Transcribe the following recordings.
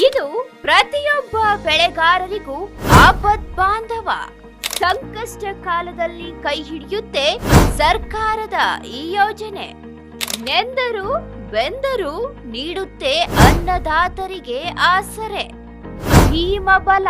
ಇದು ಪ್ರತಿಯೊಬ್ಬ ಬೆಳೆಗಾರರಿಗೂ ಆಪತ್ ಬಾಂಧವ. ಸಂಕಷ್ಟ ಕಾಲದಲ್ಲಿ ಕೈ ಹಿಡಿಯುತ್ತೆ ಸರ್ಕಾರದ ಈ ಯೋಜನೆ. ನೆಂದರು ಬೆಂದರು ನೀಡುತ್ತೆ ಅನ್ನದಾತರಿಗೆ ಆಸರೆ. ಭೀಮ ಬಲ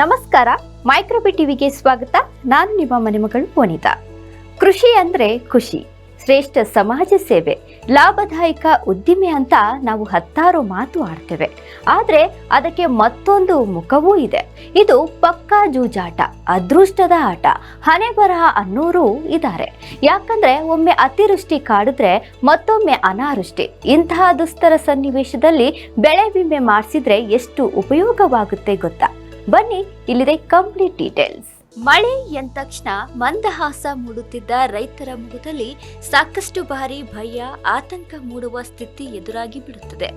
ನಮಸ್ಕಾರ, ಮೈಕ್ರೋಬಿ ಟಿವಿಗೆ ಸ್ವಾಗತ. ನಾನು ನಿಮ್ಮ ಮನೆ ಮಗಳು ವನಿತಾ. ಕೃಷಿ ಅಂದ್ರೆ ಖುಷಿ, ಶ್ರೇಷ್ಠ ಸಮಾಜ ಸೇವೆ, ಲಾಭದಾಯಕ ಉದ್ದಿಮೆ ಅಂತ ನಾವು ಹತ್ತಾರು ಮಾತು ಆಡ್ತೇವೆ. ಆದರೆ ಅದಕ್ಕೆ ಮತ್ತೊಂದು ಮುಖವೂ ಇದೆ. ಇದು ಪಕ್ಕಾ ಜೂಜಾಟ, ಅದೃಷ್ಟದ ಆಟ, ಹಣೆ ಬರಹ ಅನ್ನೋರು ಇದ್ದಾರೆ. ಯಾಕಂದ್ರೆ ಒಮ್ಮೆ ಅತಿವೃಷ್ಟಿ ಕಾಡಿದ್ರೆ ಮತ್ತೊಮ್ಮೆ ಅನಾವೃಷ್ಟಿ. ಇಂತಹ ದುಸ್ತರ ಸನ್ನಿವೇಶದಲ್ಲಿ ಬೆಳೆ ವಿಮೆ ಮಾಡಿಸಿದ್ರೆ ಎಷ್ಟು ಉಪಯೋಗವಾಗುತ್ತೆ ಗೊತ್ತಾ? ಬನ್ನಿ ಇಲ್ಲಿದೆ ಕಂಪ್ಲೀಟ್ ಡೀಟೇಲ್ಸ್ ಮಳೆ ಎಂದ ತಕ್ಷಣ ಮಂದಹಾಸ ಮೂಡುತ್ತಿದ್ದ ರೈತರ ಮುಖದಲ್ಲಿ ಸಾಕಷ್ಟು ಬಾರಿ ಭಯ, ಆತಂಕ ಮೂಡುವ ಸ್ಥಿತಿ ಎದುರಾಗಿ ಬಿಡುತ್ತದೆ.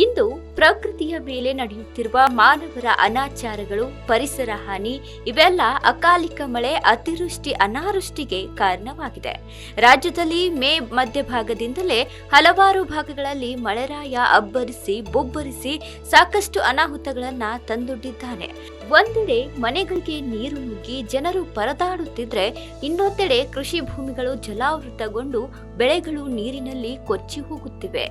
ಇಂದು ಪ್ರಕೃತಿಯ ಮೇಲೆ ನಡೆಯುತ್ತಿರುವ ಮಾನವರ ಅನಾಚಾರಗಳು, ಪರಿಸರ ಹಾನಿ ಇವೆಲ್ಲ ಅಕಾಲಿಕ ಮಳೆ, ಅತಿವೃಷ್ಟಿ, ಅನಾವೃಷ್ಟಿಗೆ ಕಾರಣವಾಗಿದೆ. ರಾಜ್ಯದಲ್ಲಿ ಮೇ ಮಧ್ಯಭಾಗದಿಂದಲೇ ಹಲವಾರು ಭಾಗಗಳಲ್ಲಿ ಮಳೆರಾಯ ಅಬ್ಬರಿಸಿ, ಬೊಬ್ಬರಿಸಿ ಸಾಕಷ್ಟು ಅನಾಹುತಗಳನ್ನ ತಂದೊಡ್ಡಿದ್ದಾನೆ. ಒಂದೆಡೆ ಮನೆಗಳಿಗೆ ನೀರು ನುಗ್ಗಿ ಜನರು ಪರದಾಡುತ್ತಿದ್ರೆ ಇನ್ನೊಂದೆಡೆ ಕೃಷಿ ಭೂಮಿಗಳು ಜಲಾವೃತಗೊಂಡು ಬೆಳೆಗಳು ನೀರಿನಲ್ಲಿ ಕೊಚ್ಚಿ ಹೋಗುತ್ತಿವೆ.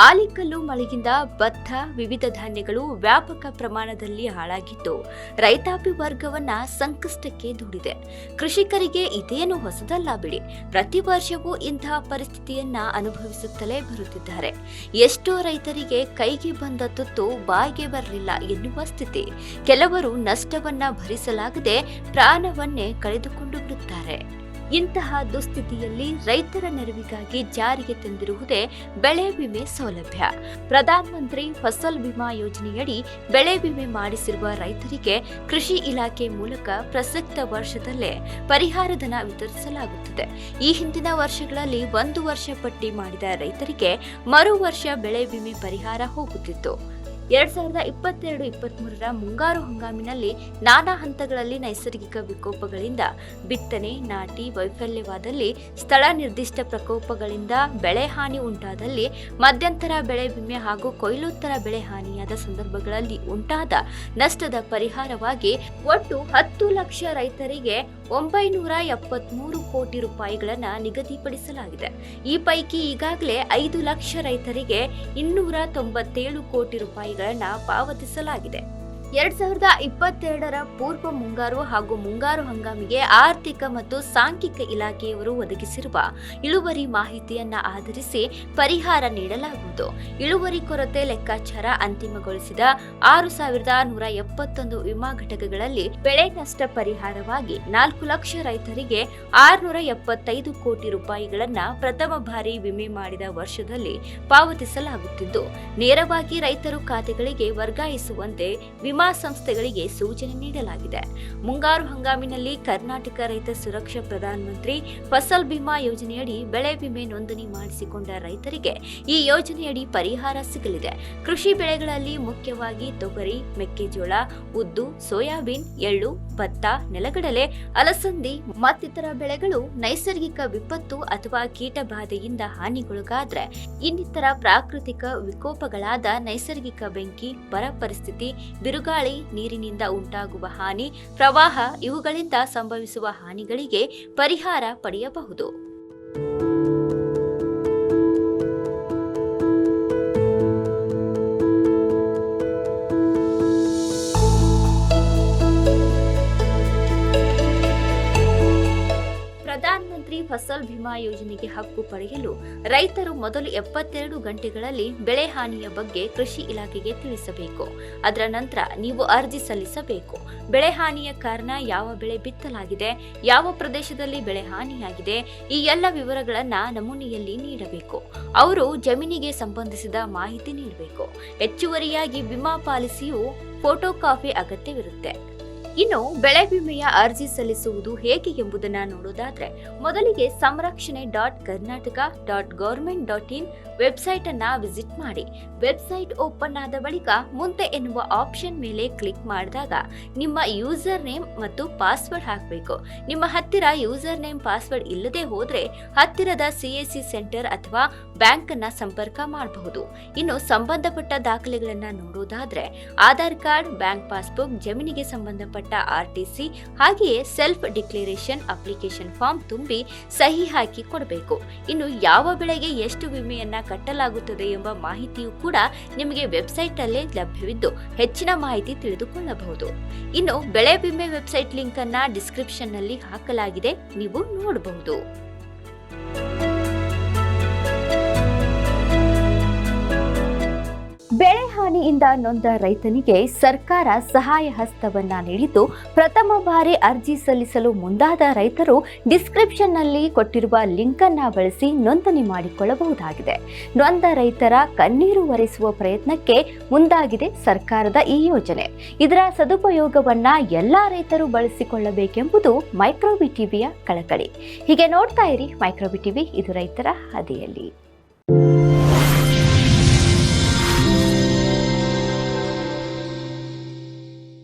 ಆಲಿಕಲ್ಲು ಮಳೆಯಿಂದ ಭತ್ತ ವಿವಿಧ ಧಾನ್ಯಗಳು ವ್ಯಾಪಕ ಪ್ರಮಾಣದಲ್ಲಿ ಹಾಳಾಗಿದ್ದು, ರೈತಾಪಿ ವರ್ಗವನ್ನ ಸಂಕಷ್ಟಕ್ಕೆ ದೂಡಿದೆ. ಕೃಷಿಕರಿಗೆ ಇದೇನು ಹೊಸದಲ್ಲ ಬಿಡಿ, ಪ್ರತಿ ವರ್ಷವೂ ಇಂತಹ ಪರಿಸ್ಥಿತಿಯನ್ನ ಅನುಭವಿಸುತ್ತಲೇ ಬರುತ್ತಿದ್ದಾರೆ. ಎಷ್ಟೋ ರೈತರಿಗೆ ಕೈಗೆ ಬಂದ ತುತ್ತು ಬಾಯಿಗೆ ಬರಲಿಲ್ಲ ಎನ್ನುವ ಸ್ಥಿತಿ. ಕೆಲವರು ನಷ್ಟವನ್ನ ಭರಿಸಲಾಗದೆ ಪ್ರಾಣವನ್ನೇ ಕಳೆದುಕೊಂಡು ಬಿಡುತ್ತಾರೆ. ಇಂತಹ ದುಸ್ಥಿತಿಯಲ್ಲಿ ರೈತರ ನೆರವಿಗಾಗಿ ಜಾರಿಗೆ ತಂದಿರುವುದೇ ಬೆಳೆ ವಿಮೆ ಸೌಲಭ್ಯ. ಪ್ರಧಾನ ಮಂತ್ರಿ ಫಸಲ್ ವಿಮಾ ಯೋಜನೆಯಡಿ ಬೆಳೆ ವಿಮೆ ಮಾಡಿಸಿರುವ ರೈತರಿಗೆ ಕೃಷಿ ಇಲಾಖೆ ಮೂಲಕ ಪ್ರಸಕ್ತ ವರ್ಷದಲ್ಲೇ ಪರಿಹಾರ ಧನ ವಿತರಿಸಲಾಗುತ್ತದೆ. ಈ ಹಿಂದಿನ ವರ್ಷಗಳಲ್ಲಿ ಒಂದು ವರ್ಷ ಪಟ್ಟಿ ಮಾಡಿದ ರೈತರಿಗೆ ಮರು ವರ್ಷ ಬೆಳೆ ವಿಮೆ ಪರಿಹಾರ ಹೋಗುತ್ತಿತ್ತು. ಎರಡ್ ಸಾವಿರದ ಇಪ್ಪತ್ತೆರಡು ಇಪ್ಪತ್ಮೂರರ ಮುಂಗಾರು ಹಂಗಾಮಿನಲ್ಲಿ ನಾನಾ ಹಂತಗಳಲ್ಲಿ ನೈಸರ್ಗಿಕ ವಿಕೋಪಗಳಿಂದ ಬಿತ್ತನೆ, ನಾಟಿ, ವೈಫಲ್ಯವಾದಲ್ಲಿ ಸ್ಥಳ ನಿರ್ದಿಷ್ಟ ಪ್ರಕೋಪಗಳಿಂದ ಬೆಳೆ ಹಾನಿ ಉಂಟಾದಲ್ಲಿ ಮಧ್ಯಂತರ ಬೆಳೆ ವಿಮೆ ಹಾಗೂ ಕೊಯ್ಲೋತ್ತರ ಬೆಳೆ ಹಾನಿಯಾದ ಸಂದರ್ಭಗಳಲ್ಲಿ ಉಂಟಾದ ನಷ್ಟದ ಪರಿಹಾರವಾಗಿ ಒಟ್ಟು ಹತ್ತು ಲಕ್ಷ ರೈತರಿಗೆ ಒಂಬೈನೂರ ಎಪ್ಪತ್ಮೂರು ಕೋಟಿ ರೂಪಾಯಿಗಳನ್ನು ನಿಗದಿಪಡಿಸಲಾಗಿದೆ. ಈ ಪೈಕಿ ಈಗಾಗಲೇ ಐದು ಲಕ್ಷ ರೈತರಿಗೆ ಇನ್ನೂರ ತೊಂಬತ್ತೇಳು ಕೋಟಿ ರೂಪಾಯಿಗಳನ್ನ ಪಾವತಿಸಲಾಗಿದೆ. ಎರಡ್ ಸಾವಿರದ ಇಪ್ಪತ್ತೆರಡರ ಪೂರ್ವ ಮುಂಗಾರು ಹಾಗೂ ಮುಂಗಾರು ಹಂಗಾಮಿಗೆ ಆರ್ಥಿಕ ಮತ್ತು ಸಾಂಖ್ಯಿಕ ಇಲಾಖೆಯವರು ಒದಗಿಸಿರುವ ಇಳುವರಿ ಮಾಹಿತಿಯನ್ನ ಆಧರಿಸಿ ಪರಿಹಾರ ನೀಡಲಾಗುವುದು. ಇಳುವರಿ ಕೊರತೆ ಲೆಕ್ಕಾಚಾರ ಅಂತಿಮಗೊಳಿಸಿದ ಆರು ಸಾವಿರದ ನೂರ ಎಪ್ಪತ್ತೊಂದು ವಿಮಾ ಘಟಕಗಳಲ್ಲಿ ಬೆಳೆ ನಷ್ಟ ಪರಿಹಾರವಾಗಿ ನಾಲ್ಕು ಲಕ್ಷ ರೈತರಿಗೆ ಆರುನೂರ ಎಪ್ಪತ್ತೈದು ಕೋಟಿ ರೂಪಾಯಿಗಳನ್ನ ಪ್ರಥಮ ಬಾರಿ ವಿಮೆ ಮಾಡಿದ ವರ್ಷದಲ್ಲಿ ಪಾವತಿಸಲಾಗುತ್ತಿದ್ದು, ನೇರವಾಗಿ ರೈತರು ಖಾತೆಗಳಿಗೆ ವರ್ಗಾಯಿಸುವಂತೆ ವಿಮಾ ಸಂಸ್ಥೆಗಳಿಗೆ ಸೂಚನೆ ನೀಡಲಾಗಿದೆ. ಮುಂಗಾರು ಹಂಗಾಮಿನಲ್ಲಿ ಕರ್ನಾಟಕ ರೈತ ಸುರಕ್ಷಾ ಪ್ರಧಾನ ಮಂತ್ರಿ ಫಸಲ್ ಬಿಮಾ ಯೋಜನೆಯಡಿ ಬೆಳೆ ವಿಮೆ ನೋಂದಣಿ ಮಾಡಿಸಿಕೊಂಡ ರೈತರಿಗೆ ಈ ಯೋಜನೆಯಡಿ ಪರಿಹಾರ ಸಿಗಲಿದೆ. ಕೃಷಿ ಬೆಳೆಗಳಲ್ಲಿ ಮುಖ್ಯವಾಗಿ ತೊಗರಿ, ಮೆಕ್ಕೆಜೋಳ, ಉದ್ದು, ಸೋಯಾಬೀನ್, ಎಳ್ಳು, ಭತ್ತ, ನೆಲಗಡಲೆ, ಅಲಸಂದಿ ಮತ್ತಿತರ ಬೆಳೆಗಳು ನೈಸರ್ಗಿಕ ವಿಪತ್ತು ಅಥವಾ ಕೀಟ ಬಾಧೆಯಿಂದ ಹಾನಿಗೊಳಗಾದ್ರೆ ಇನ್ನಿತರ ಪ್ರಾಕೃತಿಕ ವಿಕೋಪಗಳಾದ ನೈಸರ್ಗಿಕ ಬೆಂಕಿ, ಬರ ಪರಿಸ್ಥಿತಿ, ಬಿರುಗಾಳಿ ನೀರಿನಿಂದ ಉಂಟಾಗುವ ಹಾನಿ ಪ್ರವಾಹ ಇವುಗಳಿಂದ ಸಂಭವಿಸುವ ಹಾನಿಗಳಿಗೆ ಪರಿಹಾರ ಪಡೆಯಬಹುದು. ಫಸಲ್ ಭೀಮಾ ಯೋಜನೆಗೆ ಹಕ್ಕು ಪಡೆಯಲು ರೈತರು ಮೊದಲು ಎಪ್ಪತ್ತೆರಡು ಗಂಟೆಗಳಲ್ಲಿ ಬೆಳೆ ಹಾನಿಯ ಬಗ್ಗೆ ಕೃಷಿ ಇಲಾಖೆಗೆ ತಿಳಿಸಬೇಕು. ಅದರ ನಂತರ ನೀವು ಅರ್ಜಿ ಸಲ್ಲಿಸಬೇಕು. ಬೆಳೆ ಹಾನಿಯ ಕಾರಣ ಯಾವ ಬೆಳೆ ಬಿತ್ತಲಾಗಿದೆ, ಯಾವ ಪ್ರದೇಶದಲ್ಲಿ ಬೆಳೆ ಹಾನಿಯಾಗಿದೆ, ಈ ಎಲ್ಲ ವಿವರಗಳನ್ನ ನಮೂನೆಯಲ್ಲಿ ನೀಡಬೇಕು. ಅವರು ಜಮೀನಿಗೆ ಸಂಬಂಧಿಸಿದ ಮಾಹಿತಿ ನೀಡಬೇಕು. ಹೆಚ್ಚುವರಿಯಾಗಿ ವಿಮಾ ಪಾಲಿಸಿಯು ಫೋಟೋ ಕಾಪಿ ಅಗತ್ಯವಿರುತ್ತೆ. ಇನ್ನು ಬೆಳೆ ವಿಮೆಯ ಅರ್ಜಿ ಸಲ್ಲಿಸುವುದು ಹೇಗೆ ಎಂಬುದನ್ನ ನೋಡೋದಾದ್ರೆ ಮೊದಲಿಗೆ Samrakshane dot Karnataka dot government dot in website ಅನ್ನ ವಿಸಿಟ್ ಮಾಡಿ. ವೆಬ್ಸೈಟ್ ಓಪನ್ ಆದ ಬಳಿಕ ಮುಂದೆ ಎನ್ನುವ ಆಪ್ಷನ್ ಮೇಲೆ ಕ್ಲಿಕ್ ಮಾಡಿದಾಗ ನಿಮ್ಮ ಯೂಸರ್ ನೇಮ್ ಮತ್ತು ಪಾಸ್ವರ್ಡ್ ಹಾಕಬೇಕು. ನಿಮ್ಮ ಹತ್ತಿರ ಯೂಸರ್ ನೇಮ್ ಪಾಸ್ವರ್ಡ್ ಇಲ್ಲದೆ ಹೋದ್ರೆ ಹತ್ತಿರದ ಸಿಎಸ್ಸಿ ಸೆಂಟರ್ ಅಥವಾ ಬ್ಯಾಂಕ್ ಅನ್ನ ಸಂಪರ್ಕ ಮಾಡಬಹುದು. ಇನ್ನು ಸಂಬಂಧಪಟ್ಟ ದಾಖಲೆಗಳನ್ನ ನೋಡೋದಾದ್ರೆ ಆಧಾರ್ ಕಾರ್ಡ್, ಬ್ಯಾಂಕ್ ಪಾಸ್ಬುಕ್, ಜಮೀನಿಗೆ ಸಂಬಂಧಪಟ್ಟ ಆರ್ಟಿಸಿ ಹಾಗೆಯೇ ಸೆಲ್ಫ್ ಡಿಕ್ಲರೇಷನ್ ಅಪ್ಲಿಕೇಶನ್ ಫಾರ್ಮ್ ತುಂಬಿ ಸಹಿ ಹಾಕಿ ಕೊಡಬೇಕು. ಇನ್ನು ಯಾವ ಬೆಳೆಗೆ ಎಷ್ಟು ವಿಮೆಯನ್ನ ಕಟ್ಟಲಾಗುತ್ತದೆ ಎಂಬ ಮಾಹಿತಿಯು ಕೂಡ ನಿಮಗೆ ವೆಬ್ಸೈಟ್ ಅಲ್ಲೇ ಲಭ್ಯವಿದ್ದು ಹೆಚ್ಚಿನ ಮಾಹಿತಿ ತಿಳಿದುಕೊಳ್ಳಬಹುದು. ಇನ್ನು ಬೆಳೆ ವಿಮೆ ವೆಬ್ಸೈಟ್ ಲಿಂಕ್ ಅನ್ನ ಡಿಸ್ಕ್ರಿಪ್ಷನ್ನಲ್ಲಿ ಹಾಕಲಾಗಿದೆ, ನೀವು ನೋಡಬಹುದು. ಹಾನಿಯಿಂದ ನೊಂದ ರೈತನಿಗೆ ಸರ್ಕಾರ ಸಹಾಯ ಹಸ್ತವನ್ನ ನೀಡಿದ್ದು ಪ್ರಥಮ ಬಾರಿ ಅರ್ಜಿ ಸಲ್ಲಿಸಲು ಮುಂದಾದ ರೈತರು ಡಿಸ್ಕ್ರಿಪ್ಷನ್ನಲ್ಲಿ ಕೊಟ್ಟಿರುವ ಲಿಂಕ್ ಅನ್ನ ಬಳಸಿ ನೋಂದಣಿ ಮಾಡಿಕೊಳ್ಳಬಹುದಾಗಿದೆ. ನೊಂದ ರೈತರ ಕಣ್ಣೀರು ಒರೆಸುವ ಪ್ರಯತ್ನಕ್ಕೆ ಮುಂದಾಗಿದೆ ಸರ್ಕಾರದ ಈ ಯೋಜನೆ. ಇದರ ಸದುಪಯೋಗವನ್ನ ಎಲ್ಲಾ ರೈತರು ಬಳಸಿಕೊಳ್ಳಬೇಕೆಂಬುದು ಮೈಕ್ರೋಬಿ ಟಿವಿಯ ಕಳಕಳಿ. ಹೀಗೆ ನೋಡ್ತಾ ಇರಿ ಮೈಕ್ರೋಬಿ ಟಿವಿ ಇದು ರೈತರ ಹಾದಿಯಲ್ಲಿ.